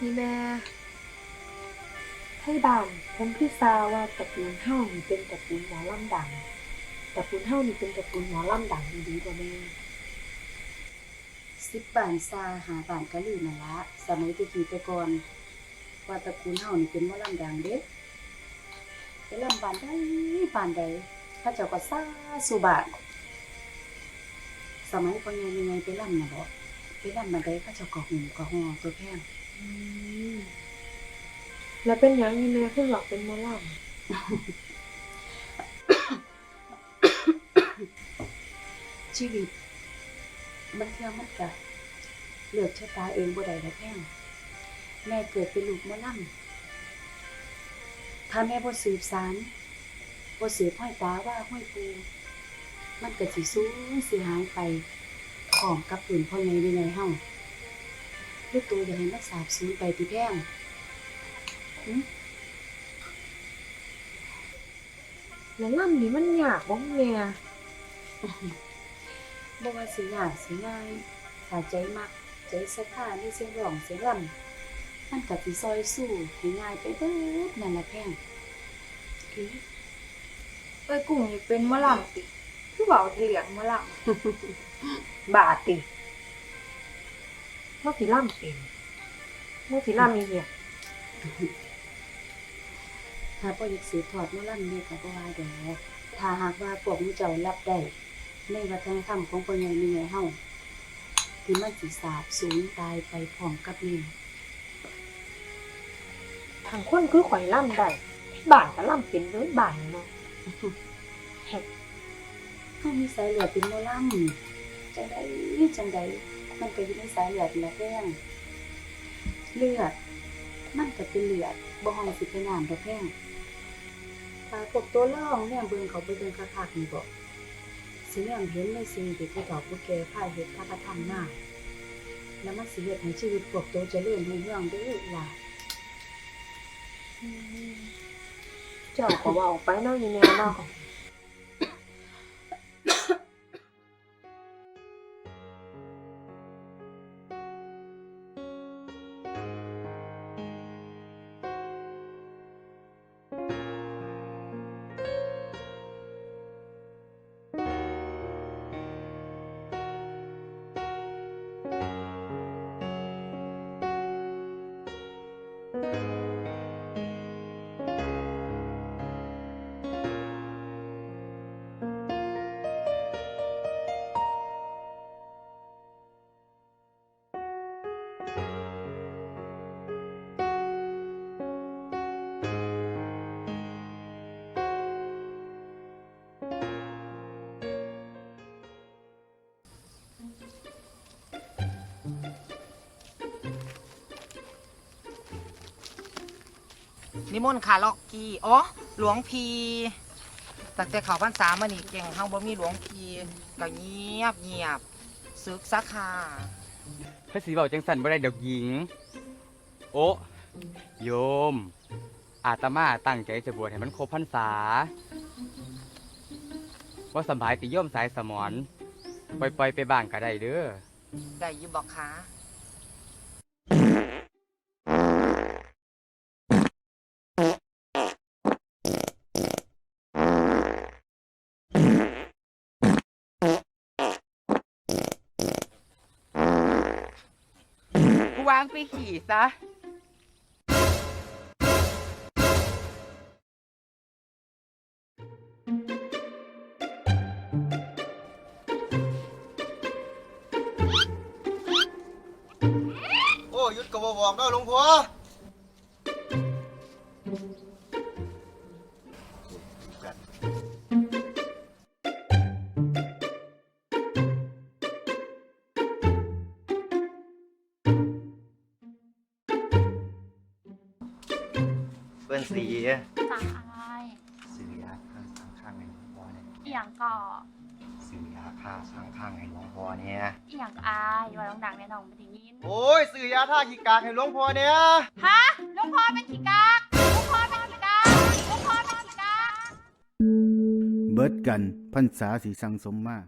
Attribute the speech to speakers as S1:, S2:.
S1: นี่แม่ให้บ้านผมคือซาว่าตระกูลเฮานี่เป็นตระกูลหมอลำดังตระกูลเฮานี่เป็นตระกูลหมอลำดังดีๆกว่แม่
S2: สิบบานซาหาบานกะลือนั่นละสมัยตะกี้ต่ก่อนว่าตระกูลเฮานี่เป็นหมอลำดังเด้ไปลำบานใดบานใดเขาเจ้าก็ซาสู่บานสมัยพ่อใหญ่แม่ใหญ่ไปลำน่ะบ่ไปลำบานใดเขาเจ้าก็หุ่มก็ฮอตัวแพง
S1: แล้วเป็นหยังนี่แม่คือหลอกเป็นหมอล
S2: ชีวิตบางเทื่อมันก็เลือกชะตาเองบ่ได้ดอกแพงแม่เกิดเป็นลูกหมอลำถ้าแม่บ่สืบสานบ่สืบห้อยตาว่าห้อยปูมันก็สิสูญสิหายไปพร้อมกับปืนพ่อใหญ่วินัยเฮา หรือตัวอย่าให้มันสาบสูญไปติแพงหึำ
S1: แล้วลำนี่มันยากบ่แม่
S2: บ่ว่าสิยากสิง่ายถ้าใจมักใจศรัทธาในเสียงร้องเสียงรำมันก็สิซอยสู้ให้ง่ายไปเบิดนั่นล่ะแพงคือ
S1: เอ้ยกุ้งนี่เป็นหมอลำติคือเว้าที่เหลียงหมอลำบาดติ เฮาสิลำเป็นเฮาสิลำอีเหี้ย
S2: ถ้าบ่อยากสืบทอดหมอลำนี่ก็บ่ว่าดอกถ้าหากว่าพวกมูเจ้ารับได้ ในวัฒนธรรมของพ่อใหญ่แม่ใหญ่เฮาที่มันสิสาบสูญตายไปพร้อมกับนี่
S1: ทางคนคือข่อยล่ำได้บ้านก็ล่ำเป็นเด้อบ้านเนาะ
S2: เฮามีสายเลือดเป็นหมอลำจังได๋จังได มันก็อยู่ในสายเลือดนั่นแหละแพงเลือด มันก็เป็นเลือดบ่ฮ้อนสิเป็นน้ำดอกแพงถ้าพวกตัวล่องแนมเบิ่งเขาไปเบิ่งคักๆนี่บ่สิแนมเห็นในสิ่งที่ผู้เฒ่าผู้แก่พาเฮ็ดพากระทำมาแล้วมันสิเฮ็ดให้ชีวิตพวกตัวเจริญรุ่งเรืองเด้อล่ะ
S1: เจ้าก็เว้าไปเนาะอีแม่เนาะ
S3: นิมนต์ค่ะล็อกกี้อ๋อหลวงพีตั้งแต่เขาพรรษามานี่เก่งเฮาบ่มีหลวงพีก็เงียบเงียบซึกซักค่ะ
S4: พระศรีบอกจังสันบ่ได้ดอกหญิง โอ้โยม อาตมาตั้งใจจะบวชให้มันครบพรรษาว่าสำบายติโยมสายสมอนปล่อยๆไปบ้างก็ได้เด้อ
S3: ได้อยิบบอกค่ะ
S4: วางไปขี่ซะ
S5: โอ้ยุดก็บบอกได้หลวงพ่อ เปิ้นสี
S6: สั่งอะไร
S5: สื่อยาฆ่าสังข้างในหลวงพ่อเนี่ย
S6: เอียงก่อ
S5: สื่อยาฆ่าสังข้างในหลวงพ่อเนี่ย
S6: เอียงอายว่าดังๆแน่นอนไม่ได้ยิน
S5: โอ้ยสื่อยาท่าขี้กากให้หลวงพ่อเนี่ย
S6: ฮะหลูกพ่อเป็นขี้กากหลูกพ่อเป็นขี้กากหลูกพ่อเป็นขี้กาก
S7: เบิดกันพรรษาสีสังสมมา